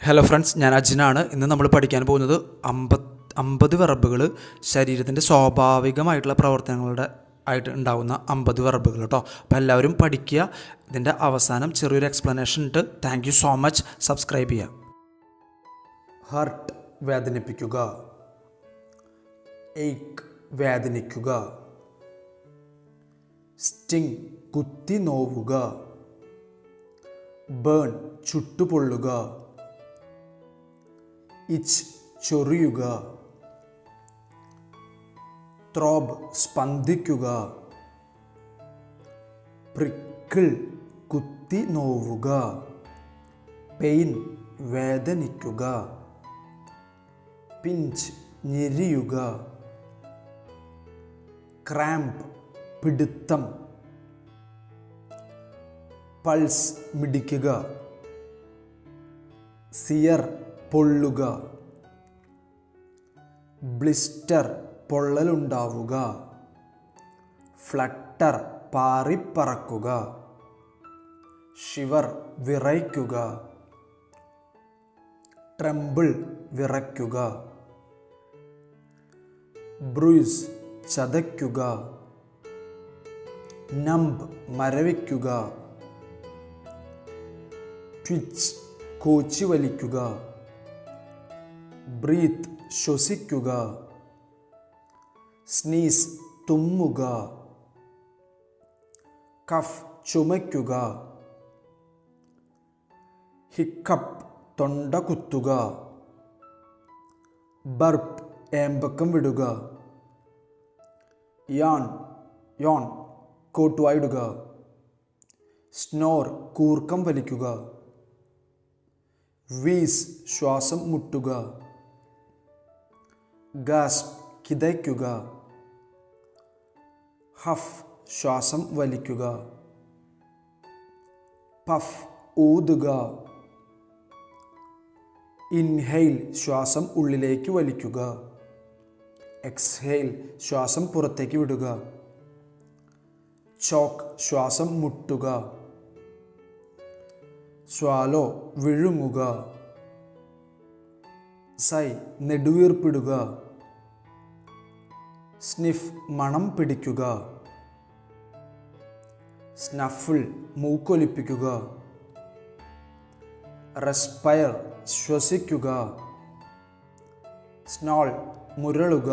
Hello friends ഞാൻ അജിനാണ്. ഇന്ന് നമ്മൾ പഠിക്കാൻ പോകുന്നത് അമ്പത് അമ്പത് വെറബുകൾ ശരീരത്തിന്റെ സ്വാഭാവികമായിട്ടുള്ള പ്രവർത്തനങ്ങളുടെ ആയിട്ട് ഉണ്ടാകുന്ന അമ്പത് വെറബുകൾ കേട്ടോ അപ്പോൾ എല്ലാവരും പഠിക്കുക. ഇതിന്റെ അവസാനം ചെറിയൊരു എക്സ്പ്ലനേഷൻ ഉണ്ട് thank you so much subscribe ചെയ്യുക. ഹർട്ട് വേദനിപ്പിക്കുക. എയ്ക്ക് വേദനിക്കുക. സ്റ്റിങ് കുത്തി നോവുക. ബേൺ ചുട്ടുപൊള്ളുക. ഇച്ച് ചൊറിയുക. ത്രോബ് സ്പന്ദിക്കുക. പ്രിക്കിൾ കുത്തി നോവുക. പെയിൻ വേദനിക്കുക. പിഞ്ച് ഞെരിയുക. ക്രാമ്പ് പിടുത്തം. പൾസ് മിടിക്കുക. സിയർ പൊള്ളുക. ബ്ലിസ്റ്റർ പൊള്ളലുണ്ടാവുക. ഫ്ലട്ടർ പാറിപ്പറക്കുക. ഷിവർ വിറയ്ക്കുക. ട്രംബിൾ വിറയ്ക്കുക. ബ്രൂസ് ചതയ്ക്കുക. നമ്പ് മരവിക്കുക. ട്വിച്ച് കോച്ചി വലിക്കുക ബ്രീത്ത് ശ്വസിക്കുക. സ്നീസ് തുമ്മുക. കഫ് ചുമയ്ക്കുക. ഹിക്കപ്പ് തൊണ്ട കുത്തുക. ബർപ്പ് ഏമ്പക്കം വിടുക. യാൺ യോൺ കോട്ടുവായിടുക. സ്നോർ കൂർക്കം വലിക്കുക. വീസ് ശ്വാസം മുട്ടുക. ഗാസ്പ് കിതയ്ക്കുക. ഹഫ് ശ്വാസം വലിക്കുക. പഫ് ഊതുക. ഇൻഹെയിൽ ശ്വാസം ഉള്ളിലേക്ക് വലിക്കുക. എക്സ്ഹെയിൽ ശ്വാസം പുറത്തേക്ക് വിടുക. ചോക്ക് ശ്വാസം മുട്ടുക. സ്വാലോ വിഴുങ്ങുക. സൈ നെടുവീർപ്പിടുക. സ്നിഫ് മണം പിടിക്കുക സ്നഫിൾ മൂക്കൊലിപ്പിക്കുക റെസ്പയർ ശ്വസിക്കുക സ്നോൾ മുരളുക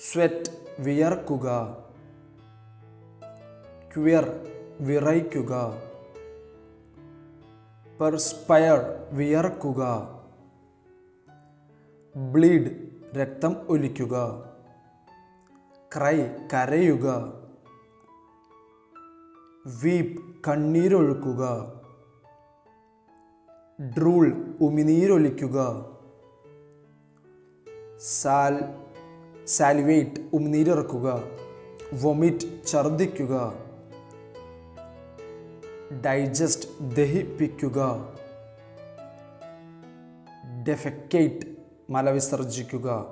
സ്വെറ്റ് വിയർക്കുക ക്വിയർ വിറയ്ക്കുക പെർസ്പയർ വിയർക്കുക ബ്ലീഡ് രക്തം ഒലിക്കുക. ക്രൈ കരയുക. വീപ്പ് കണ്ണീരൊഴുക്കുക. ഡ്രൂൾ ഉമിനീരൊലിക്കുക. സാൽ സാലിവേറ്റ് ഉമിനീരിറക്കുക. വൊമിറ്റ് ഛർദിക്കുക ഡൈജസ്റ്റ് ദഹിപ്പിക്കുക. ഡെഫെക്കേറ്റ് മലവിസർജിക്കുക.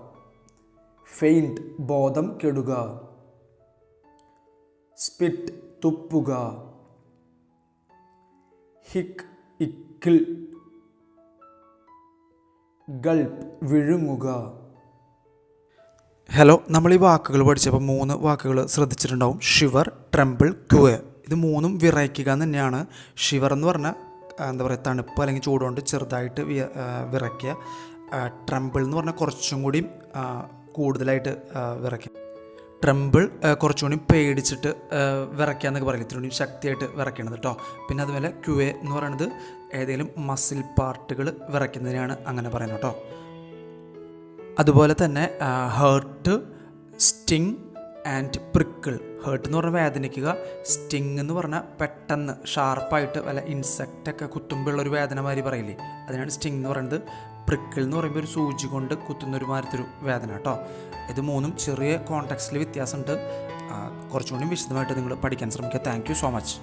ഫെയിന്റ് ബോധം കെടുക. സ്പിറ്റ് തുപ്പുക. ഹിക് ഇക്കിൾ. ഗൾപ്പ് വിഴുങ്ങുക. ഹലോ നമ്മൾ ഈ വാക്കുകൾ പഠിച്ചപ്പോൾ മൂന്ന് വാക്കുകൾ ശ്രദ്ധിച്ചിട്ടുണ്ടാവും. ഷിവർ ട്രംബിൾ ക്യുവ ഇത് മൂന്നും വിറയ്ക്കുക എന്ന് തന്നെയാണ്. ഷിവർ എന്ന് പറഞ്ഞാൽ എന്താ പറയുക തണുപ്പ് അല്ലെങ്കിൽ ചൂടുകൊണ്ട് ചെറുതായിട്ട് വിറയ്ക്കുക. ട്രംബിൾ എന്ന് പറഞ്ഞാൽ കുറച്ചും കൂടി കൂടുതലായിട്ട് വിറയ്ക്കും. കുറച്ചും കൂടി പേടിച്ചിട്ട് വിറയ്ക്കുക എന്നൊക്കെ പറയില്ല? ഇത്തിരി കൂടി ശക്തിയായിട്ട് വിറയ്ക്കണത് കേട്ടോ പിന്നെ അതുപോലെ ക്യുവ എന്ന് പറയുന്നത് ഏതെങ്കിലും മസിൽ പാർട്ടുകൾ വിറയ്ക്കുന്നതിനാണ് അങ്ങനെ പറയുന്നത് കേട്ടോ അതുപോലെ തന്നെ hurt sting and prickle hurt എന്ന് പറഞ്ഞാൽ വേദനിക്കുക സ്റ്റിങ് എന്ന് പറഞ്ഞാൽ പെട്ടെന്ന് ഷാർപ്പായിട്ട് വല്ല ഇൻസെക്റ്റൊക്കെ കുത്തുമ്പോഴുള്ള ഒരു വേദന മാതിരി പറയില്ലേ? അതിനാണ് സ്റ്റിങ് എന്ന് പറയുന്നത്. പ്രിക്കിൾ എന്ന് പറയുമ്പോൾ ഒരു സൂചി കൊണ്ട് കുത്തുന്ന ഒരു മാതിരി വേദന കേട്ടോ ഇത് മൂന്നും ചെറിയ കോൺടാക്സിൽ വ്യത്യാസമുണ്ട്. കുറച്ചുകൂടി വിശദമായിട്ട് നിങ്ങൾ പഠിക്കാൻ ശ്രമിക്കുക. Thank so much